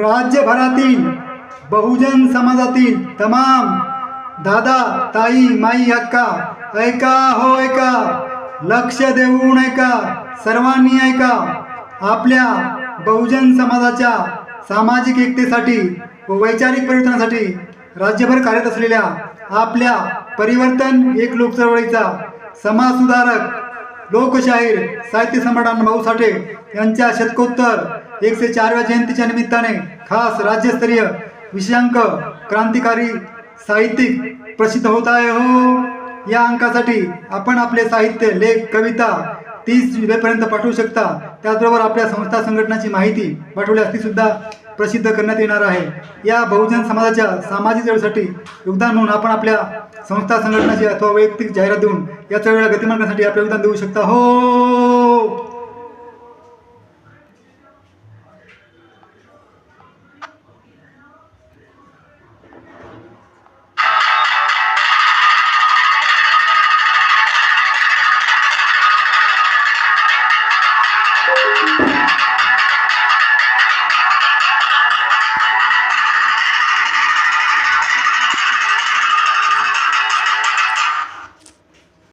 राज्यभरातील बहुजन समाजातील तमाम दादा ताई माई हक्का ऐका हो ऐका. लक्ष देऊन ऐका. सर्वांनी ऐका. आपल्या बहुजन समाजाच्या सामाजिक एकतेसाठी व वैचारिक परिवर्तनासाठी राज्यभर कार्यरत असलेल्या आपल्या परिवर्तन एक लोक चळवळीचा समाजसुधारक लोकशाहीर साहित्य सम्राट भाऊ साठे यांच्या शतकोत्तर एकशे चारव्या जयंतीच्या निमित्ताने खास राज्यस्तरीय विषयांक क्रांतिकारी साहित्यिक प्रसिद्ध होत आहे. हो या अंकासाठी आपण आपले साहित्य लेख कविता तीस जुलैपर्यंत पाठवू शकता. त्याचबरोबर आपल्या संस्था संघटनाची माहिती पाठवल्यास ती सुद्धा प्रसिद्ध करण्यात येणार आहे. या बहुजन समाजाच्या सामाजिक चळवळीसाठी योगदान म्हणून आपण आपल्या संस्था संघटनाची अथवा वैयक्तिक जाहिरात देऊन या चळवळीला गतिमान करण्यासाठी आपलं योगदान देऊ शकता. हो!